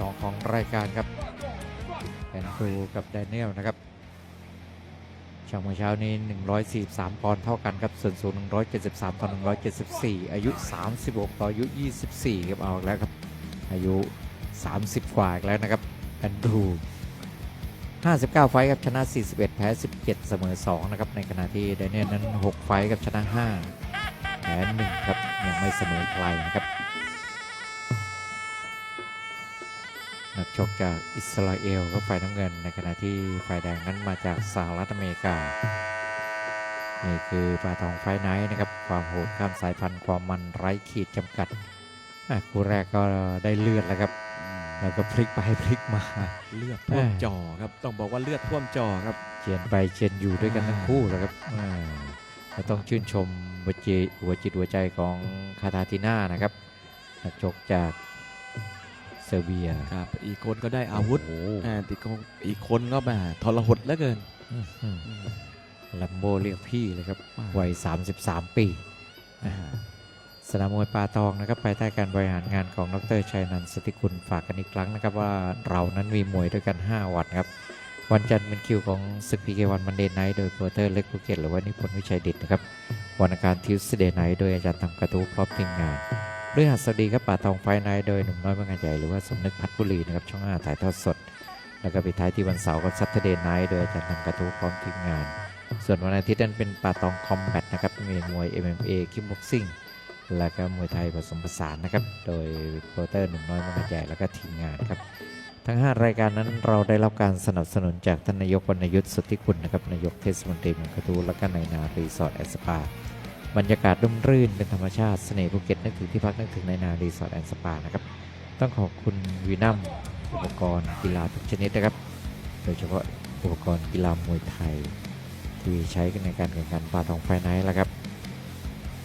2 ของรายการครับแอนดรูกับแดเนียลนะครับช่างเมื่อเช้านี้ 143 ปอนด์เท่ากันครับส่วนสูง 173ต่อ174 อายุ 36 ต่ออายุ 24ครับเอาแล้วครับ อายุ 30 กว่าแล้วนะครับแอนดรู59 ไฟท์ครับชนะ 41 แพ้ 17 เสมอ 2 นะครับ ในขณะที่แดเนียลนั้น 6 ไฟท์ครับชนะ 5 แพ้ 1 ครับ ยังไม่เสมอใครนะครับ นักชกจากอิสราเอลก็ฝ่ายน้ำเงิน ในขณะที่ฝ่ายแดงนั้นมาจากสหรัฐอเมริกา นี่คือปลาทองไฟท์ไนท์นะครับ ความโหดข้ามสายพันธุ์ความมันไร้ขีดจำกัดอะคู่แรกก็ได้เลือดแล้วครับ แล้วก็พลิกไปพลิกมาเลือดท่วมจอครับ ต้องบอกว่าเลือดท่วมจอครับเชียนไปเชียนอยู่ด้วยกันทั้งคู่แล้วครับอ่าก็ต้องชื่นชมหัวจิตหัวจิตหัวใจของคาทาติน่านะครับนักชกจากเซ อร์เบียครับอีกคนก็ได้อาวุธโอ้อ่าอีกคนอีกคนก็แบบทรหดเหลือเกินลัมโบเรียกพี่เลยครับว้าววัย 33 ปีอ่าสนามมวยปาตองนะครับภายใต้การบริหารงานของดรชัยนันท์สติคุณฝากกันอีกครั้งนะครับว่าเรานั้นมีมวยด้วยกัน 5 วันครับ วันจันทร์เป็นคิวของศึกพีเควันมันเดย์ไนท์โดยโปรเตอร์เล็กภูเก็ตหรือว่านิพนธ์วิชัยดิตนะครับวันอังคารทิวส์เดย์ไนท์โดยอาจารย์ทำกระทู้พร้อมทีมงาน เรื่องหัสดีครับป่าทองไฟไนโดยหนุ่มน้อยเมืองใหญ่หรือว่าสมนึกพัฒน์บุรีนะครับช่อง5ถ่ายทอดสด แล้วก็ปิดท้ายที่วันเสาร์ก็ซัตเดย์ไนท์โดยอาจารย์ทำกระทู้พร้อมทีมงาน ส่วนวันอาทิตย์นั้นเป็นป่าตองคอมแบทนะครับมีมวย MMA คิมบ็อกซิ่งแล้วก็มวยไทยผสมผสานนะครับโดยโปรเตอร์หนุ่มน้อยเมืองหาดใหญ่แล้วก็ทีมงานครับทั้ง 5 รายการนั้นเราได้รับการสนับสนุนจากท่านนายกวรรณยุทธ์สุทธิคุณนะครับนายกเทศมนตรีเมืองกระทู้และก็ในายนารีสอร์ทแอสปา บรรยากาศร่มรื่นเป็นธรรมชาติเสน่ห์ภูเก็ตนึกถึงที่พักนึกถึงในนารีสอร์ทแอนด์สปานะครับ ต้องขอบคุณวีนัมอุปกรณ์กีฬาทุกชนิดนะครับ โดยเฉพาะอุปกรณ์กีฬามวยไทย ที่ใช้กันในการแข่งขันปาทองไฟไนท์แล้วครับ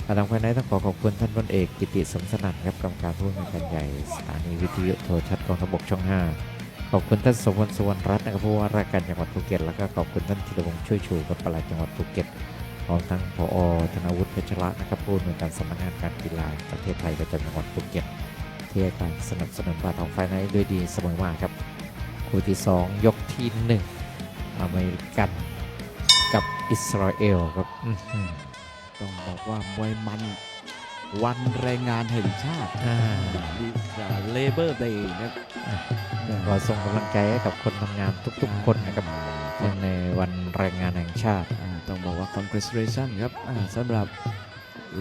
ปาทองไฟไนท์ต้องขอขอบคุณท่านพลเอกกิติสมสนั่นครับกรรมการผู้อำนวยการใหญ่สถานีวิทยุโทรทัศน์กองทพบกช่อง 5 ขอบคุณท่านสมพลสุวรรณรัตน์นะครับผู้ว่าราชการจังหวัดภูเก็ต แล้วก็ขอบคุณท่านธีรวงศ์ช่วยชูกับปลัดจังหวัดภูเก็ต พร้อมทั้งผอธนวุฒิเพชรละนะครับผู้อำนวยการสำนักงานการกีฬาประเทศไทยประจำจังหวัดภูเก็ตที่ให้การสนับสนุนปาทองไฟไนท์ด้วยดีเสมอมาครับคู่ที่สองยกที่หนึ่งอเมริกันกับอิสราเอลครับอื้อหือต้องบอกว่ามวยมันวันแรงงานแห่งชาติอ่าเลเบอร์เดย์ครับขอส่งกำลังใจให้กับคนทำงานทุกๆคนนะครับเนื่อง ในวันแรงงานแห่งชาติอ่าต้องบอกว่า congratulation ครับอ่าสำหรับ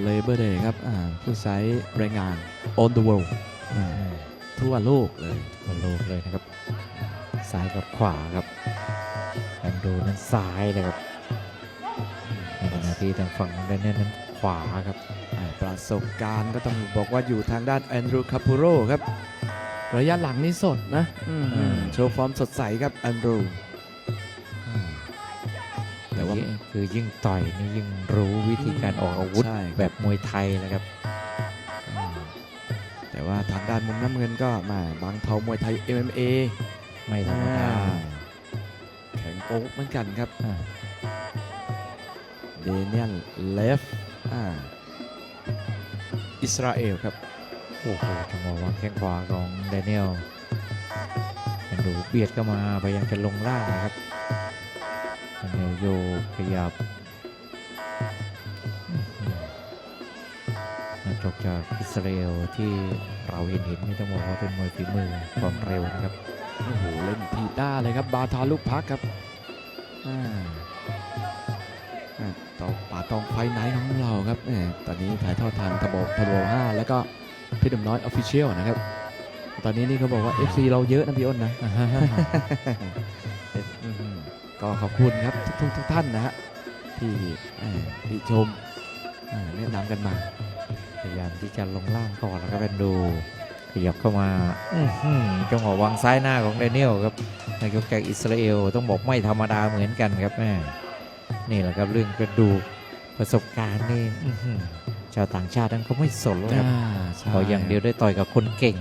Labor Day ครับอ่าผู้ใช้แรงงาน on the world อ่าทั่วโลกเลยทั่วโลกเลยนะครับ ซ้ายกับขวาครับแอนดูนั้นซ้ายเลยครับในขณะที่ทางฝั่งของแดนเนียลนั้นขวาครับอ่าประสบการณ์ก็ต้องบอกว่าอยู่ทางด้านแอนดรูคาปูโรครับ ระยะหลังนี่สดนะอืมอืมโชว์ฟอร์มสดใสครับแอนดรู คือยิ่งต่อยนี่ยิ่งรู้วิธีการออกอาวุธใช่ครับ แบบมวยไทยเลยครับอืมแต่ว่าทางด้านมุมน้ำเงินก็มาบางเทามวยไทย MMA ไม่ธรรมดาแข็งโป๊กเหมือนกันครับ อ่าเดเนียลเลฟอิสราเอลครับ โอ้โหต้องบอกว่าแข้งขวาของแดเนียลแอนดูเบียดเข้ามาพยายามจะลงล่างนะครับแดเนียล โยกขยับอื้อหือนักชกจากอิสราเอลที่เราเห็นเห็นนี่ต้องบอกว่าเป็นมวยฝีมือความเร็วนะครับโอ้โหเล่นทีด้าเลยครับบาทาลูกพักครับอ่าอ่าต่อป่าตองไฟไนท์ของเราครับแหมตอนนี้ถ่ายทอดทางทบทบห้าแล้วก็พี่ดมน้อยออฟฟิเชียลนะครับ ตอนนี้นี่เขาบอกว่า FC เราเยอะนะพี่อ้นนะอืม ก็ขอบคุณครับทุกๆทุกท่านนะฮะที่เอ่อติชมเอ่อแนะนำกันมาพยายามที่จะลงล่างก่อนแล้วก็เป็นดูขยับเข้ามาอื้อหือจังหวะวางซ้ายหน้าของแดเนียลครับนักยกจากอิสราเอลต้องบอกไม่ธรรมดาเหมือนกันครับแม่นี่แหละครับเรื่องกระดูกประสบการณ์นี่อื้อหือชาวต่างชาตินั้นเขาไม่สนแล้วครับใช่ขออย่างเดียวได้ต่อยกับคนเก่ง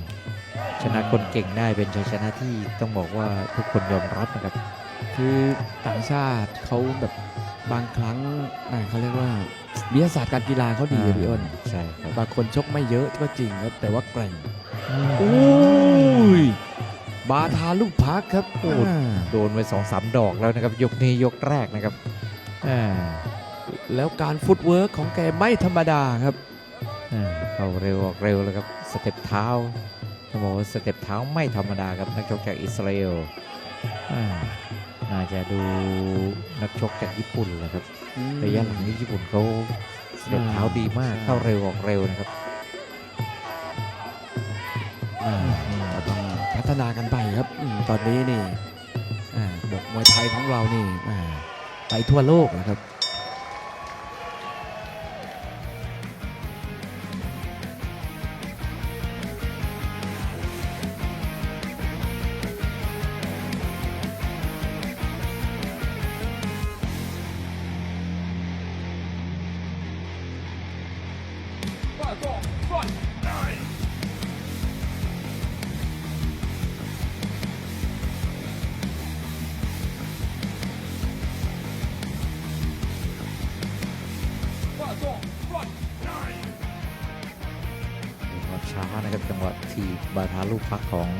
ชนะคนเก่งได้เป็นชัยชนะที่ต้องบอกว่าทุกคนยอมรับนะครับ คือต่างชาติเขาแบบบางครั้งอ่าเขาเรียกว่าวิทยาศาสตร์การกีฬาเขาดีอะพี่อ้นใช่ครับบางคนชกไม่เยอะก็จริงครับแต่ว่าแกร่งอืมอุ้ยบาทาลูกพักครับโอ้อ่าโดนไปสองสามดอกแล้วนะครับ ยกนี้ยกแรกนะครับอ่าแล้วการฟุตเวิร์กของแกไม่ธรรมดาครับ อ่าเข้าเร็วออกเร็วเลยครับสเต็ปเท้าต้องบอกว่าสเต็ปเท้าไม่ธรรมดาครับนักชกจากอิสราเอลอ่า น่าจะดูนักชกจากญี่ปุ่นแหละครับระยะหลังนี้ญี่ปุ่นเขาสเต็ปเท้าดีมากใช่เข้าเร็วออกเร็วนะครับอ่าก็ต้องพัฒนากันไปครับอืมตอนนี้นี่อ่าบอกมวยไทยของเรานี่อ่าไปทั่วโลกนะครับ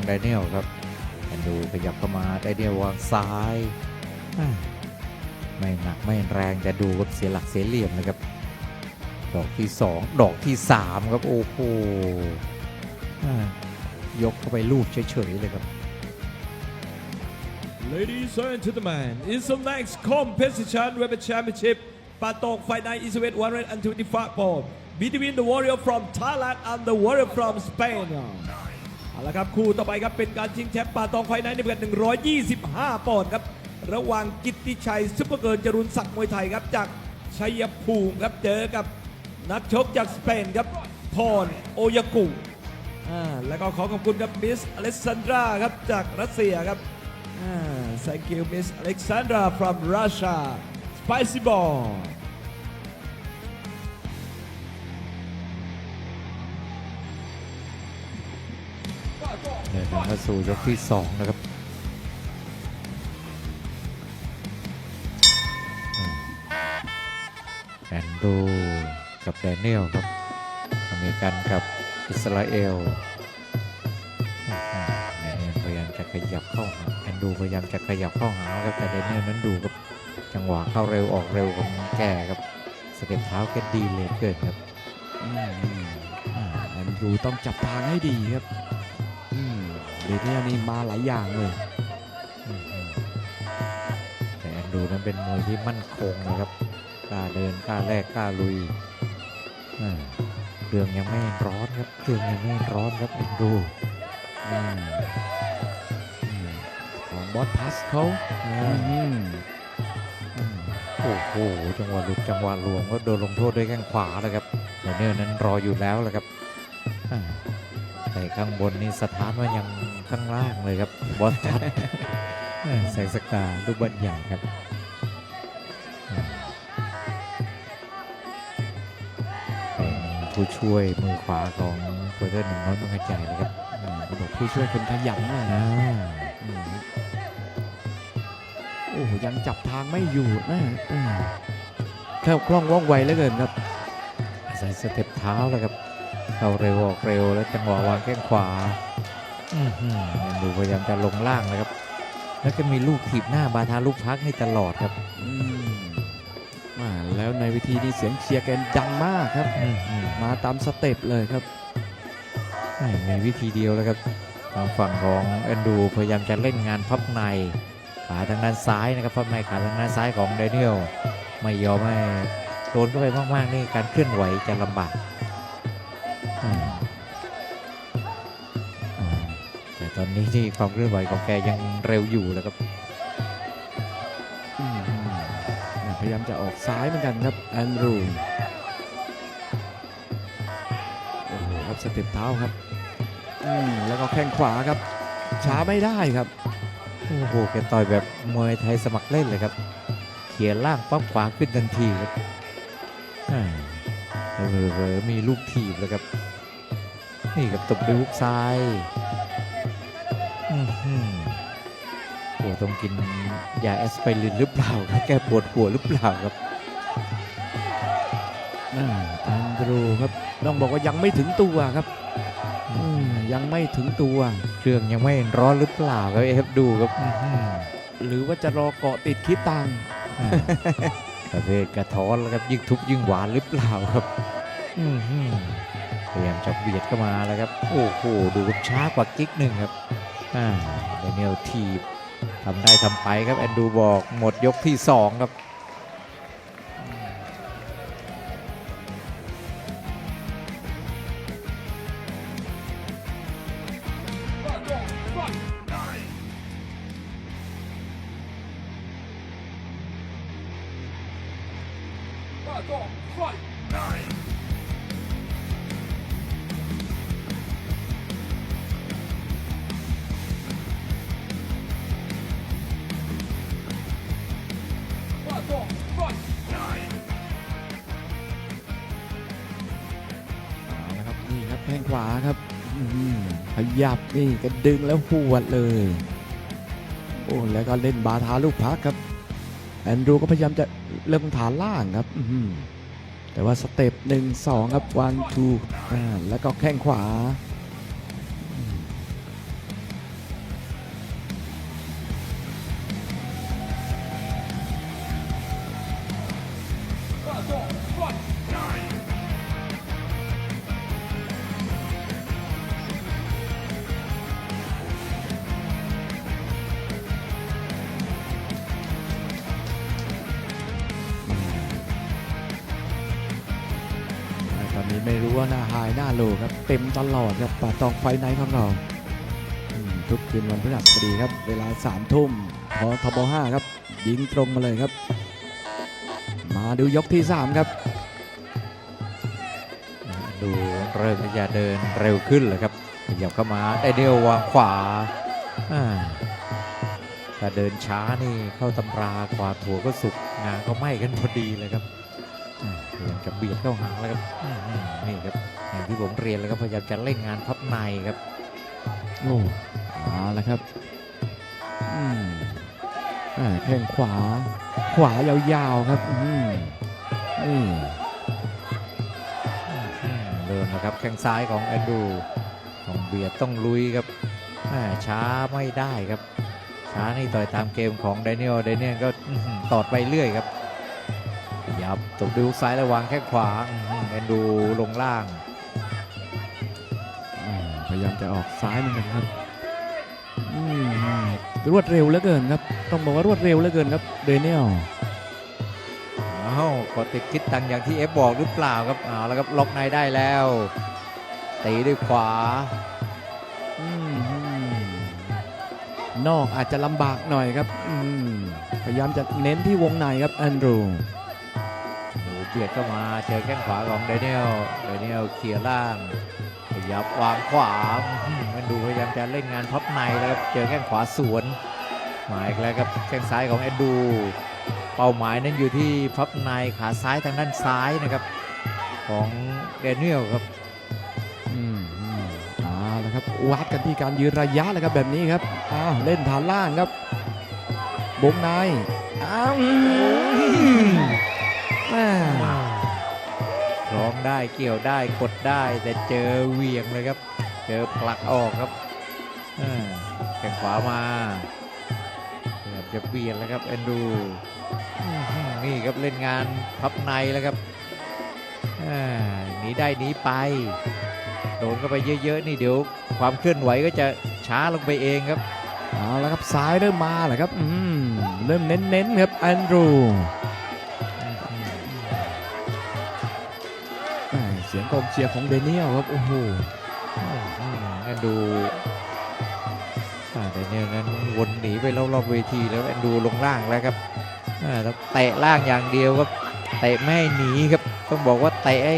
ไดเนียลครับแอนดูขยับเข้ามาไดเนียลวางซ้ายไม่หนักไม่แรงจะดูครับเสียหลักเสียเหลี่ยมนะครับ ดอกที่สองดอกที่สามครับ โอ้โหยกเข้าไปลูบเฉยๆเลยครับ Ladies and gentlemen, it's the next competition with the championship Patong Fight Night is weight 125 pounds between the warrior from Thailand and the warrior from Spain เอาละครับคู่ต่อไปครับเป็นการชิงแชมป์ป่าตองไฟไนท์ในพิกัด125 ปอนด์ครับ ระหว่างกิตติชัยซุปเปอร์เกิร์ลจรุนศักดิ์มวยไทยครับจากชัยภูมิครับเจอกับนักชกจากสเปนครับพรโอยากุอ่าแล้วก็ขอขอบคุณครับมิสอเล็กซานดราครับจากรัสเซียครับ Ah, thank you, Miss Alexandra from Russia. Spicy ball. เดินทางเข้าสู่ยกที่สองนะครับอืมแอนดูกับแดเนียลครับอเมริกันกับอิสราเอลแดเนียลพยายามจะขยับเข้าหาแอนดูพยายามจะขยับเข้าหาครับแต่แดเนียลนั้นดูครับจังหวะเข้าเร็วออกเร็วของแกครับสเต็ปเท้าแกดีเลยเกินครับอืมอ่าแอนดูต้องจับทางให้ดีครับ เดนเนี่ยนี่มาหลายอย่างเลยอืมอืมแต่แอนดูนั้นเป็นมวยที่มั่นคงนะครับกล้าเดินกล้าแลกกล้าลุยอ่าเครื่องยังไม่ร้อนครับ เครื่องยังไม่ร้อนครับแอนดูอืมอืมของบอสพัสเขาอืมอืมโอ้โห จังหวะหลุดจังหวะหลวงก็โดนลงโทษด้วยแข้งขวาแล้วครับแต่เนอร์นั้นรออยู่แล้วแหละครับอ่า แต่ข้างบนนี่สถานว่ายังข้างล่างเลยครับบอสทัดอ่าแสงสกาลูกบอลใหญ่ครับอ่าเป็นผู้ช่วยมือขวาของโปรเตอร์หนึ่งน้อยมังกรใจเลยครับอืมเขาบอกผู้ช่วยคนขยันเลยอ่าอืมโอ้โหยังจับทางไม่อยู่นะอืมแค่คล่องว่องไวเหลือเกินครับอาศัยสเต็ปเท้าแล้วครับ เข้าเร็วออกเร็วแล้วจังหวะวางแข้งขวาอื้อหือดูพยายามจะลงล่างนะครับ แล้วก็มีลูกถีบหน้าบาทาลูกพักให้ตลอดครับอืมอ่าแล้วในวิธีนี้เสียงเชียร์แกนดังมากครับอื้อหือมาตามสเต็ปเลยครับไม่มีวิธีเดียวแล้วครับทางฝั่งของแอนดูพยายามจะเล่นงานพับในขาทางด้านซ้ายนะครับพับในขาทางด้านซ้ายของเดนิเอลไม่ยอมให้โดนเข้าไปมากๆนี่การเคลื่อนไหวจะลำบาก ต่ตอนนี้ที่ความเคลื่อนไหวของแกยังเร็วอยู่แล้วครับอืมอืมอ่าพยายามจะออกซ้ายเหมือนกันครับแอนดรูโอ้โหครับสเต็ปเท้าครับอืมแล้วก็แข้งขวาครับ ช้าไม่ได้ครับโอ้โหแกต่อยแบบมวยไทยสมัครเล่นเลยครับ เขียนล่างปั๊บขวาขึ้นทันทีครับอ่าแล้วเผลอๆมีลูกถีบแล้วครับ นี่กับตบด้วยฮุกซ้าย อื้อหือโอ้ต้องกินยาแอสไพรินหรือเปล่าครับแกปวดหัวหรือเปล่าครับอ่าแอนดรูครับต้องบอกว่ายังไม่ถึงตัวครับอืมยังไม่ถึงตัวครื่องยังไม่ร้อนหรือเปล่าครับเอฟดูครับอื้อหือหรือว่าจะรอเกาะติดคิดตังค์อ่าประเภทกระท้อนแล้วครับยิ่งทุบยิ่งหวานหรือเปล่าครับอื้อหือพยายามจะเบียดเข้ามาแล้วครับ โอ้โหดูครับช้ากว่ากิ๊กหนึ่งครับ อ่าเนิเอลทีบทำได้ทำไปครับแอนดูบอกหมดยกที่สองครับเอา ยับนี่ก็ดึงแล้วหวดเลย โอ้แล้วก็เล่นบาทาลูกพักครับแอนดรูก็พยายามจะเริ่มฐานล่างครับแต่ว่าสเต็ปหนึ่งสองครับวันทูอ่าแล้วก็แข้งขวา หน้าไฮหน้าโลครับ เต็มตลอดครับป่าตองไฟไนท์ของเราทุกคืนวันพฤหัสบดีครับ เวลาสามทุ่มพอทบห้าครับ ยิงตรงมาเลยครับ มาดูยกที่ 3 ครับ ดูเริ่มที่จะเดินเร็วขึ้นเลยครับขยับเข้ามาได้เดียววางขวาอ่าถ้าเดินช้านี่เข้าตำราขวาถั่วก็สุกงาก็ไหม้กันพอดีเลยครับพยายามจะเบียดเข้าหาแล้วครับนี่ครับ อย่างที่ผมเรียนแล้วครับพยายามจะเล่นงานพับในครับโอ้มาแล้วครับอืมอ่าแข้งขวา ขวายาวๆครับอืมนี่อืมเดินนะครับแข้งซ้ายของแอนดูต้องเบียดต้องลุยครับอ่าช้าไม่ได้ครับ ช้านี่ต่อยตามเกมของไดเนียลไดเนียลก็อื้อหือตอดไปเรื่อยครับยับตบดูซ้ายระวางแข้งขวาอื้อหือแอนดูลงล่างอ่าพ ยายามจะออกซ้ายเหมือนกันครับอืมรวดเร็วเหลือเกินครับ ต้องบอกว่ารวดเร็วเหลือเกินครับเดเนียลอ้าวกดติดคิดตังอย่างที่เอฟบอกหรือเปล่าครับเอาแล้วครับล็อกในได้แล้วตีด้วยขวาอืมนอกอาจจะลำบากหน่อยครับอืมพยายามจะเน้นที่วงในครับแอนดรูดูเบียดเข้ามาเจอแข้งขวาของไดเนียลไดเนียลเคลียร์ล่างข ยับวางขวาอื้อหือแอนดูพยายามจะเล่นงานพับในแล้วครับเจอแข้งขวาสวนหมายแล้วครับแข้งซ้ายของแอนดู เป้าหมายนั้นอยู่ที่พับในขาซ้ายทางด้านซ้ายนะครับ ของเดนิเอลครับอืมอืมเอาละครับวัดกันที่การยืนระยะเลยครับแบบนี้ครับอ้าวเล่นฐานล่างครับวงในอ้าวอืม แม่ร้องได้เกี่ยวได้กดได้ แต่เจอเหวียงเลยครับ เจอผลักออกครับอ่าแข้งขวามาพยายามจะเปลี่ยนแล้วครับแอนดูอื้อหือนี่ครับเล่นงานพับในแล้วครับอ่าหนีได้หนีไปโดนเข้าไปเยอะๆนี่เดี๋ยวความเคลื่อนไหวก็จะช้าลงไปเองครับเอาละครับซ้ายเริ่มมาแล้วครับอืมเริ่มเน้นๆครับแอนดรู สียงกองเชียร์ของเดเนียลครับโอ้โหแอนดูอ่าแต่เนี่ยนั้นวนหนีไปรอบๆเวทีแล้วแอนดูลงล่างแล้วครับอ่าแล้วเตะล่างอย่างเดียวครับเตะไม่ให้หนีครับต้องบอกว่าเตะให้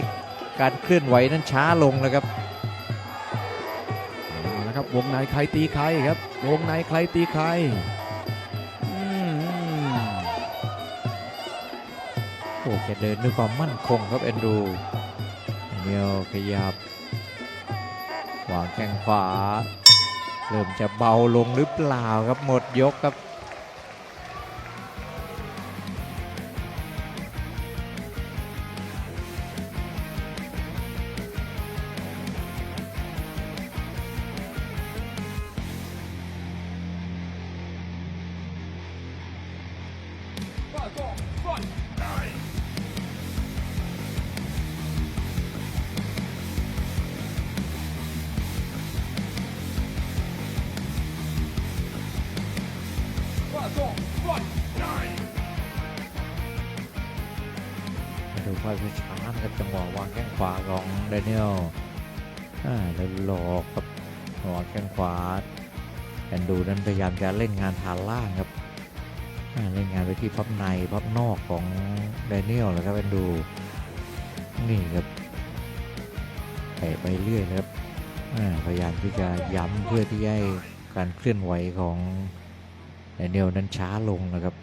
การเคลื่อนไหวนั้นช้าลงแล้วครับเอาละครับวงในใครตีใครครับวงในใครตีใครอืมอืมโอ้แกเดินด้วยความมั่นคงครับแอนดู เนียวขยับวางแข้งขวา เริ่มจะเบาลงหรือเปล่าครับหมดยกครับ ข้งขวาของเดนเอลอ่าแล้วหลอกครับวางแข้งขวาแอนดูนั้นพยายามจะเล่นงานฐานล่างครับเล่นงานไปที่พับในพับนอกของเดนิเอลแล้วครับแอนดูนี่ครับเตะไปเรื่อยครับพยายามที่จะย้ำเพื่อที่จะให้การเคลื่อนไหวของเดนิเอลนั้นช้าลงนะครับ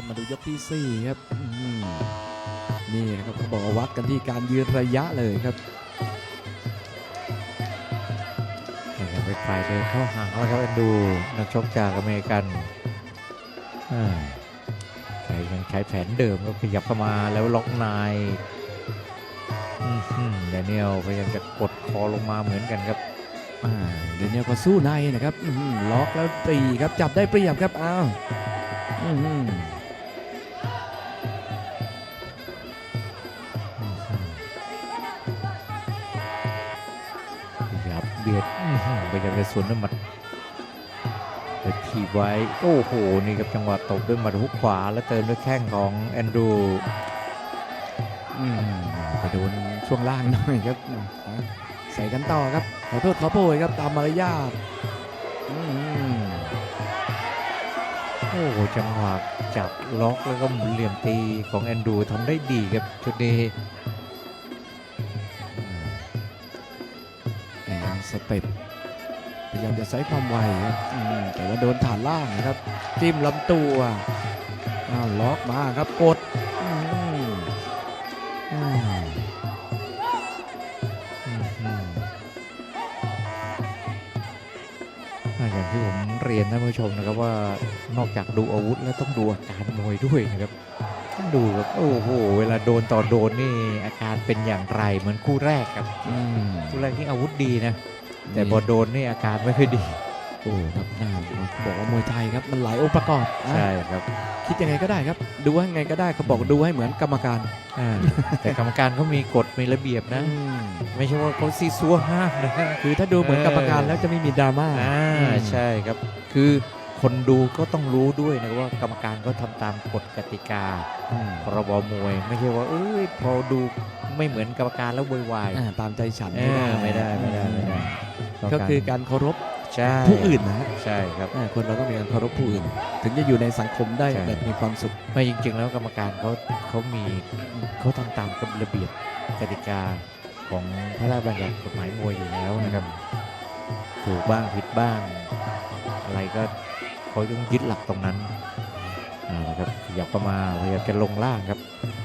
ครับมาดูยกที่ 4 ครับนี่นะครับเขาบอกว่าวัดกันที่การยืนระยะเลยครับพยายามไปฝ่ายเดินเข้าหางแล้วครับดูนักชกจากอเมริกันอ่าใช้ยังใช้แผนเดิมก็ขยับเข้ามาแล้วล็อกนอื้อหือแดเนียลพยายามจะกดคอลงมาเหมือนกันครับเดนเนียลก็สู้ในนะครับล็อกแล้วตีครับจับได้เปรียบครับอ้าว พยายามจะสวนด้วยหมัดไปทีบไว้ โอ้โห นี่ครับจังหวะตบด้วยหมัดฮุกขวา แล้วเติมด้วยแข้งของแอนดรูอืมไปโดนช่วงล่างหน่อยครับอะใส่กันต่อครับ ขอโทษขอโพยครับตามมารยาทอืมโอ้โหจังหวะจับล็อกแล้วก็หมุนเหลี่ยมตีของแอนดรูทำได้ดีครับชุดนี้แต่ยังสเต็ป พยายามจะใช้ความไวครับอืมแต่ว่าโดนฐานล่างนะครับ จิ้มลำตัวอ้าวล็อกมาครับกดอืมอ่าอืมอ่าอย่างที่ผมเรียนท่านผู้ชมนะครับว่านอกจากดูอาวุธแล้วต้องดูอาการมวยด้วยนะครับต้องดูครับโอ้โหเวลาโดนต่อโดนนี่อาการเป็นอย่างไรเหมือนคู่แรกครับอืมคู่แรกนี่อาวุธดีนะ แต่พอโดนนี่อาการไม่ค่อยดี โอ้ครับน่าบอกว่ามวยไทยครับมันหลายองค์ประกอบอะใช่ครับ คิดยังไงก็ได้ครับ ดูว่าไงก็ได้เขาบอกดูให้เหมือนกรรมการอ่าแต่กรรมการเขามีกฎมีระเบียบนะอืมไม่ใช่ว่าเขาซีซัวห้ามนะคือถ้าดูเหมือนกรรมการแล้วจะไม่มีดราม่าอ่าอืมใช่ครับ คือ คนดูก็ต้องรู้ด้วยนะว่ากรรมการก็ทำตามกฎกติกาอืมพรบมวย ไม่ใช่ว่า เอ้ยพอดูไม่เหมือนกรรมการแล้วโวยวายอ่าตามใจฉันเออไม่ได้ไม่ได้ไม่ได้ก็คือการเคารพใช่ผู้อื่นนะฮะใช่ครับอ่าคนเราต้องมีการเคารพผู้อื่น ถึงจะอยู่ในสังคมได้ใช่แบบมีความสุขไม่จริง ๆ แล้วกรรมการเขาเขามีเขาทำตามกฎระเบียบกติกาของพระราชบัญญัติกฎหมายมวยอยู่แล้วนะครับ ถูกบ้างผิดบ้าง อะไรก็ เขาต้องยึดหลักตรงนั้นเอาละครับขยับเข้ามาพยายามจะลงล่างครับ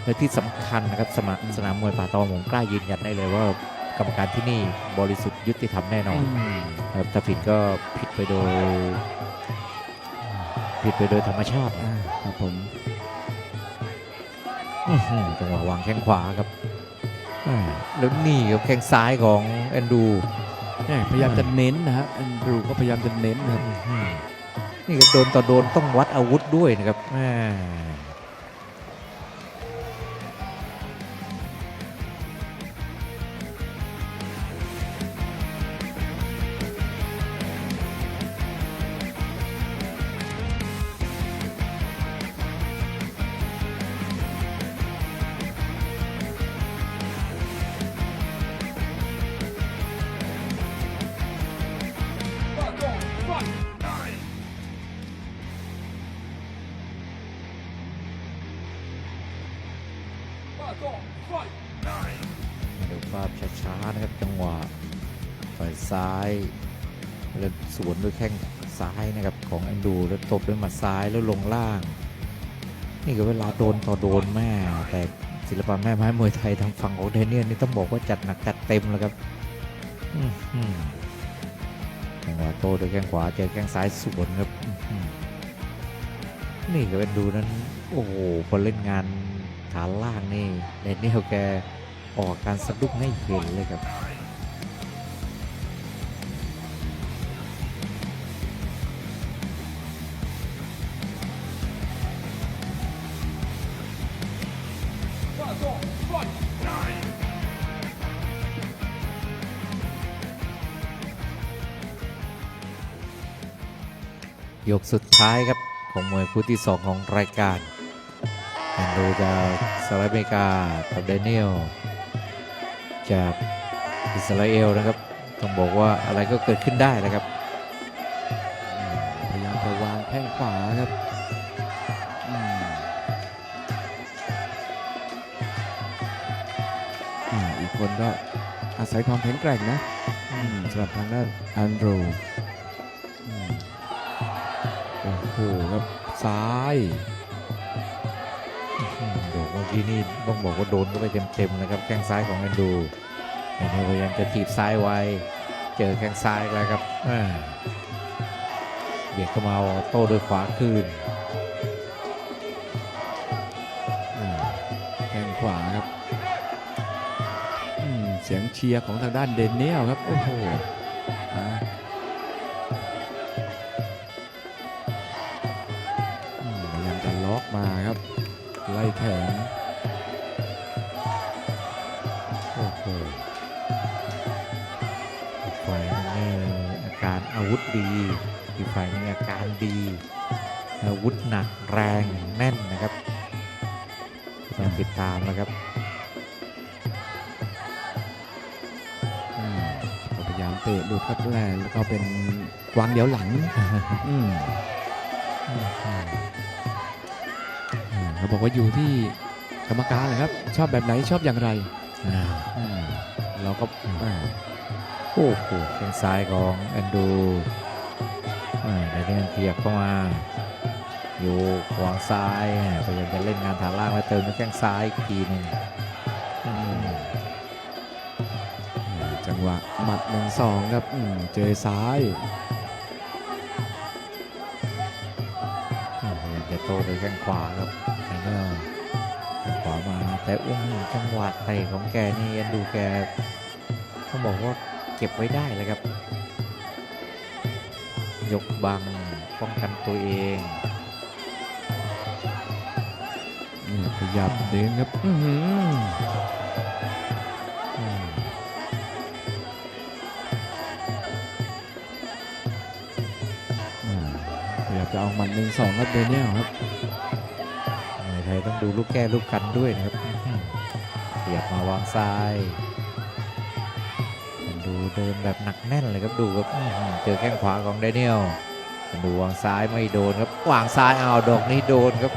และที่สำคัญนะครับสมาสนามมวยป่าตองผมกล้ายืนยันได้เลยว่ากรรมการที่นี่บริสุทธิ์ยุติธรรมแน่นอนครับถ้าผิดก็ผิดไปโดย ผิดไปโดยธรรมชาติอ่าครับผมอื้อหือจังหวะวางแข้งขวาครับอ่าแล้วนี่ครับแข้งซ้ายของแอนดูแหม่พยายามจะเน้นนะฮะแอนดรูก็พยายามจะเน้นนะครับอื้อหือ นี่ครับโดนต่อโดนต้องวัดอาวุธด้วยนะครับ ด้วยแข้งซ้ายนะครับของแอนดูแล้วตบด้วยหมัดซ้ายแล้วลงล่าง นี่ก็เวลาโดนต่อโดนแม่แต่ศิลปะแม่ไม้มวยไทยทางฝั่งของเดนเนียลนี่ต้องบอกว่าจัดหนักจัดเต็มแล้วครับแข้งขวาโตโดยแข้งขวาเจอแข้งซ้ายสวนครับนี่ก็เป็นดูนั้น โอ้โหพอเล่นงานฐานล่างนี่เดนเนียลแกออกการสะดุ้งให้เห็นเลยครับ ยกสุดท้ายครับของมวยคู่ที่ 2 ของรายการแอนดูจากสหรัฐอเมริกากับเดนิเอลจากอิสราเอลนะครับ ต้องบอกว่าอะไรก็เกิดขึ้นได้นะครับพยายามจะวางแข้งขวาครับอีกคนก็อาศัยความแข็งแกร่งนะสำหรับทางด้านอันโดรอืม โอ้โหครับซ้ายอืมดูเมื่อกี้นี่ต้องบอกว่าโดนก็ไปเต็มๆนะครับแข้งซ้ายของแอนดูแอนดูพยายามจะถีบซ้ายไว้ เจอแข้งซ้ายแล้วครับอ่าเบียดเข้ามาโต้ด้วยขวาคืนอ่าแข้งขวาครับเสียงเชียร์ของทางด้านเดนเนียลครับโอ้โห แขนโอ้โหอีกฝ่ายนึงนี่อาการอาวุธดีอีกฝ่ายนึงอาการดี อาวุธหนักแรงแน่นนะครับต้องติดตามนะครับอืมก็พยายามเตะหลุดครับแรกแล้วก็เป็นกวางเดี๋ยวหลังอืมอ่า เขาบอกว่าอยู่ที่กรรมการเลยครับ ชอบแบบไหนชอบอย่างไรอ่าอืมเราก็อ่าโอ้โหแข้งซ้ายของแอนดูอ่าในนี้เทียบเข้ามา อยู่ขวางซ้ายอ่าพยายามจะเล่นงานฐานล่างแล้วเติมด้วยแข้งซ้ายอีกทีหนึ่งอืมจังหวะหมัดหนึ่งสองครับอืมเจอซ้าย อ่าพยายามจะโต้ด้วยแข้งขวาครับแล้วก็แข้งขวามาแต่อุ้งจังหวะเตะของแกนี่แอนดูแกต้องบอกว่าเก็บไว้ได้เลยครับ ยกบังป้องกันตัวเองนี่ขยับเดินครับายามจะเอาหมัดหนึ่งสองครับเดนเนียลครับไทยต้องดูลูกแก้ลูกกันด้วยนะครับอื้อหือขยับมาวางซ้าย ดูเดินแบบหนักแน่นเลยครับดูครับเจอแข้งขวาของเดนิเอลดูวางซ้ายไม่โดนครับวางซ้ายเอาดอกนี้โดนครับ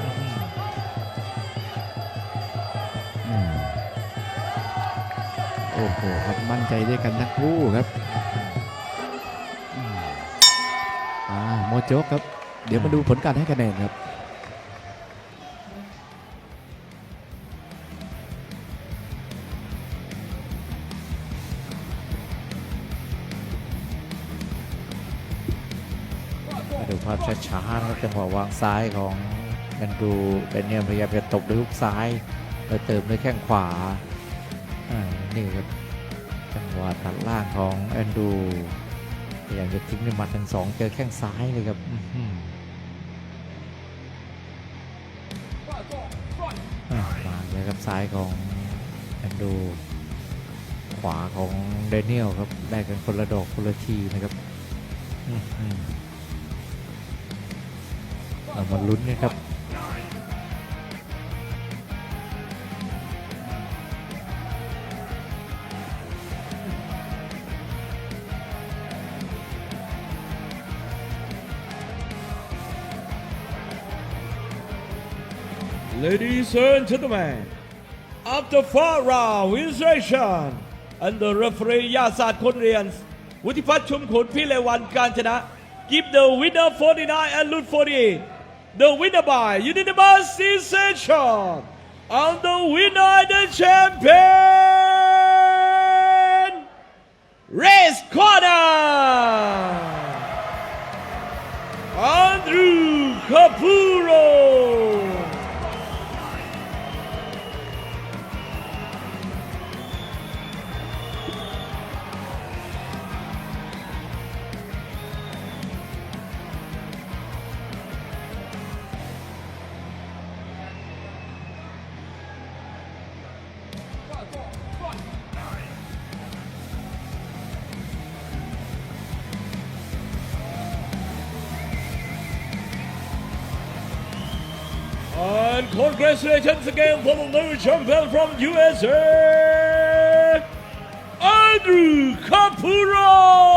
โอ้โหครับมั่นใจด้วยกันทั้งคู่ครับอ่าโมโจกครับ เดี๋ยวมาดูผลการให้คะแนนครับมาดูภาพช้าๆนะครับจังหวะวางซ้ายของแอนดูเดนเนียลพยายามจะตบด้วยฮุกซ้ายแล้วเติมด้วยแข้งขวาอ่านี่ครับจังหวะตัดล่างของแอนดูพยายามจะทิ้งด้วยหมัดทั้งสองเจอแข้งซ้ายเลยครับ ซ้ายของแอนดรูขวาของเดนเนียลครับได้กันคนละดอกคนละทีนะครับอื้อหือเรามาลุ้นกันครับ Ladies and gentlemen, after four round registration and the referee ยาศาสตร์คนเรียน วุฒิพัฒน์ชุมขุนพิเลวันการชนะ give the winner 49 and lose 48 the winner by unanimous decision And the winner, the champion, race corner, Congratulations again for the new champion from USA, Andrew Capuro.